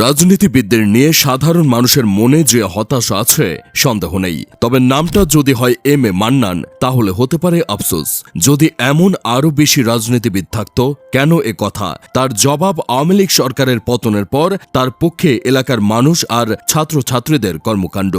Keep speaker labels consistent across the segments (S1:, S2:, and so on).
S1: রাজনীতিবিদদের নিয়ে সাধারণ মানুষের মনে যে হতাশা আছে, সন্দেহ নেই। তবে নামটা যদি হয় এম এ মান্নান, তাহলে হতে পারে আফসোস। যদি এমন আরও বেশি রাজনীতিবিদ থাকত, কেন এ কথা? তার জবাব আওয়ামী লীগ সরকারের পতনের পর, তার পক্ষে এলাকার মানুষ আর ছাত্রছাত্রীদের কর্মকাণ্ড।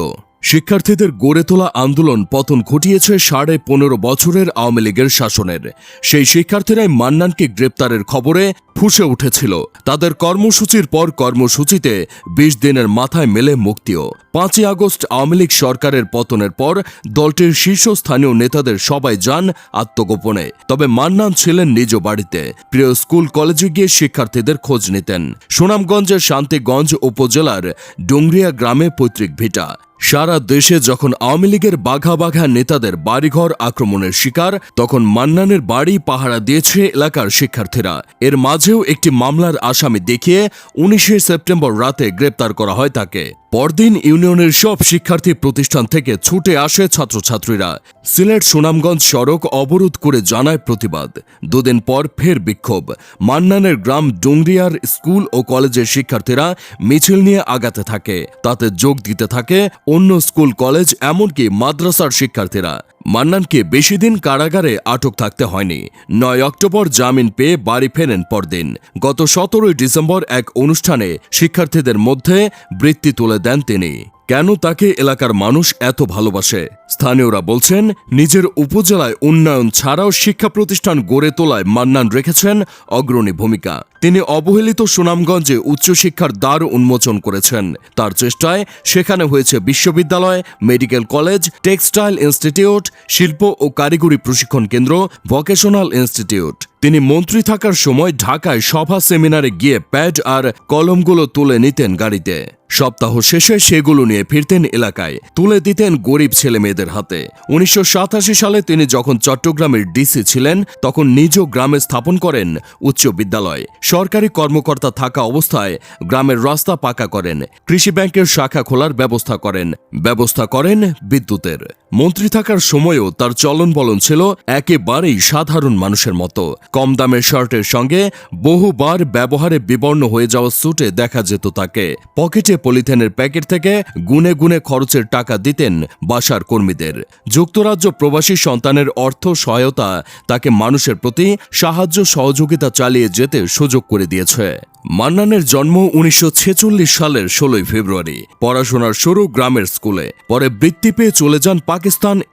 S1: শিক্ষার্থীদের গড়ে তোলা আন্দোলন পতন ঘটিয়েছে সাড়ে পনেরো বছরের আওয়ামী লীগের শাসনের। সেই শিক্ষার্থীরাই মান্নানকে গ্রেপ্তারের খবরে ফুসে উঠেছিল। তাদের কর্মসূচির পর কর্মসূচিতে বিশ দিনের মাথায় মেলে মুক্তিও। পাঁচই আগস্ট আওয়ামী লীগ সরকারের পতনের পর দলটির শীর্ষস্থানীয় নেতাদের সবাই যান আত্মগোপনে। তবে মান্নান ছিলেন নিজ বাড়িতে। প্রিয় স্কুল কলেজে গিয়ে শিক্ষার্থীদের খোঁজ নিতেন। সুনামগঞ্জের শান্তিগঞ্জ উপজেলার ডুংরিয়া গ্রামে পৈতৃক ভিটা। সারা দেশে যখন আওয়ামী লীগের বাঘা বাঘা নেতাদের বাড়িঘর আক্রমণের শিকার, তখন মান্নানের বাড়ি পাহারা দিয়েছে এলাকার শিক্ষার্থীরা। এর মাঝেও একটি মামলার আসামি দেখিয়ে উনিশে সেপ্টেম্বর রাতে গ্রেপ্তার করা হয় তাকে। পরদিন ইউনিয়নের সব শিক্ষার্থী প্রতিষ্ঠান থেকে ছুটে আসে ছাত্রছাত্রীরা। সিলেট সুনামগঞ্জ সড়ক অবরোধ করে জানায় প্রতিবাদ। দুদিন পর ফের বিক্ষোভ। মান্নানের গ্রাম ডুংরিয়ার স্কুল ও কলেজের শিক্ষার্থীরা মিছিল নিয়ে আগাতে থাকে। তাতে যোগ দিতে থাকে অন্য স্কুল, কলেজ, এমনকি মাদ্রাসার শিক্ষার্থীরা। মান্নানকে বেশি দিন কারাগারে আটক থাকতে হয়নি। নয় অক্টোবর জামিন পেয়ে বাড়ি ফেরেন পরদিন। গত সতেরোই ডিসেম্বর এক অনুষ্ঠানে শিক্ষার্থীদের মধ্যে বৃত্তি তুলে দেন তিনি। কেন তাকে এলাকার মানুষ এত ভালোবাসে? স্থানীয়রা বলছেন, নিজের উপজেলায় উন্নয়ন ছাড়াও শিক্ষা প্রতিষ্ঠান গড়ে তোলায় মান্নান রেখেছেন অগ্রণী ভূমিকা। তিনি অবহেলিত সুনামগঞ্জে উচ্চশিক্ষার দ্বার উন্মোচন করেছেন। তার চেষ্টায় সেখানে হয়েছে বিশ্ববিদ্যালয়, মেডিকেল কলেজ, টেক্সটাইল ইনস্টিটিউট, শিল্প ও কারিগরি প্রশিক্ষণ কেন্দ্র, ভোকেশনাল ইনস্টিটিউট। তিনি মন্ত্রী থাকার সময় ঢাকায় সভা সেমিনারে গিয়ে প্যাড আর কলমগুলো তুলে নিতেন গাড়িতে। সপ্তাহ শেষে সেগুলো নিয়ে ফিরতেন এলাকায়, তুলে দিতেন গরিব ছেলে মেয়েদের হাতে। উনিশশো সাতাশি সালে তিনি যখন চট্টগ্রামের ডিসি ছিলেন, তখন নিজ গ্রামে স্থাপন করেন উচ্চ বিদ্যালয়। সরকারি কর্মকর্তা থাকা অবস্থায় গ্রামের রাস্তা পাকা করেন। কৃষি ব্যাংকের শাখা খোলার ব্যবস্থা করেন। ব্যবস্থা করেন বিদ্যুতের। মন্ত্রী থাকার সময়ও তার চলন বলন ছিল একেবারেই সাধারণ মানুষের মতো। কম দামের শার্টের সঙ্গে বহুবার ব্যবহারে বিবর্ণ হয়ে যাওয়া স্যুটে দেখা যেত তাকে। পকেটে পলিথিনের প্যাকেট থেকে গুনে গুনে খরচের টাকা দিতেন বাসার কর্মীদের। যুক্তরাজ্য প্রবাসী সন্তানের অর্থ সহায়তা তাকে মানুষের প্রতি সাহায্য সহযোগিতা চালিয়ে যেতে সুযোগ করে দিয়েছে। মান্নানের জন্ম উনিশশো ছেচল্লিশ সালের ষোলোই ফেব্রুয়ারি। পড়াশোনার শুরু গ্রামের স্কুলে। পরে বৃত্তি পেয়ে চলে যান পাকিস্তান।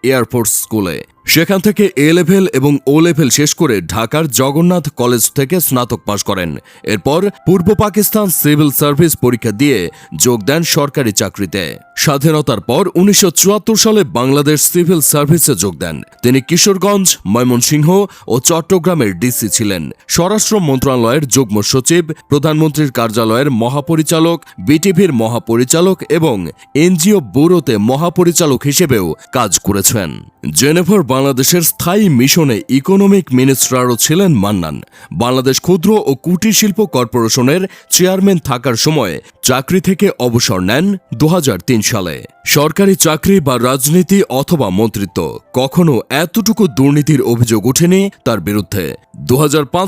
S1: এয়ারফোর্স স্কুলে। সেখান থেকে এ লেভেল এবং ও লেভেল শেষ করে ঢাকার জগন্নাথ কলেজ থেকে স্নাতক পাশ করেন। এরপর পূর্ব পাকিস্তান সিভিল সার্ভিস পরীক্ষা দিয়ে যোগ দেন সরকারি চাকরিতে। স্বাধীনতার পর উনিশশো চুয়াত্তর সালে বাংলাদেশ সিভিল সার্ভিসে যোগ দেন। তিনি কিশোরগঞ্জ, ময়মনসিংহ ও চট্টগ্রামের ডিসি ছিলেন। স্বরাষ্ট্র মন্ত্রণালয়ের যুগ্ম সচিব, প্রধানমন্ত্রীর কার্যালয়ের মহাপরিচালক, বিটিভির মহাপরিচালক এবং এনজিও ব্যুরোতে মহাপরিচালক হিসেবেও কাজ করেছেন। জেনেভার বাংলাদেশের স্থায়ী মিশনে ইকোনমিক মিনিস্ট্রারও ছিলেন মান্নান। বাংলাদেশ ক্ষুদ্র ও কুটির শিল্প কর্পোরেশনের চেয়ারম্যান থাকার সময় চাকরি থেকে অবসর নেন দু হাজার তিনশো چەڵێ সরকারি চাকরি বা রাজনীতি অথবা মন্ত্রিত্ব, কখনো এতটুকু দুর্নীতির অভিযোগ ওঠেনি তার বিরুদ্ধে। দু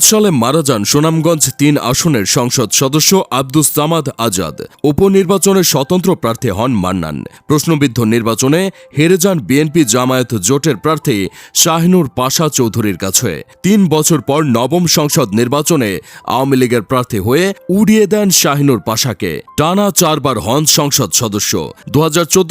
S1: সালে মারা যান সুনামগঞ্জ তিন আসনের সংসদ সদস্য আব্দুস সামাদ আজাদ। উপনির্বাচনে স্বতন্ত্র প্রার্থী হন মান্নান। প্রশ্নবিদ্ধ নির্বাচনে হেরে যান বিএনপি জামায়াত জোটের প্রার্থী শাহিনুর পাশা চৌধুরীর কাছে। তিন বছর পর নবম সংসদ নির্বাচনে আওয়ামী লীগের প্রার্থী হয়ে উড়িয়ে দেন শাহিনুর পাশাকে। টানা চারবার হন সংসদ সদস্য। দু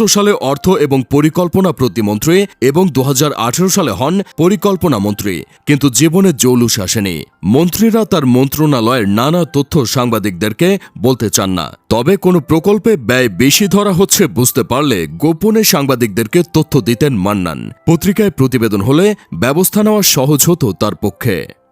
S1: সালে অর্থ এবং পরিকল্পনা প্রতিমন্ত্রী এবং দু হাজার আঠেরো সালে হন পরিকল্পনা মন্ত্রী। কিন্তু জীবনে জৌলুস আসেনি। মন্ত্রীরা তার মন্ত্রণালয়ের নানা তথ্য সাংবাদিকদেরকে বলতে চান না। তবে কোনো প্রকল্পে ব্যয় বেশি ধরা হচ্ছে বুঝতে পারলে গোপনে সাংবাদিকদেরকে তথ্য দিতেন মান্নান। পত্রিকায় প্রতিবেদন হলে ব্যবস্থা নেওয়া সহজ হতো তার পক্ষে।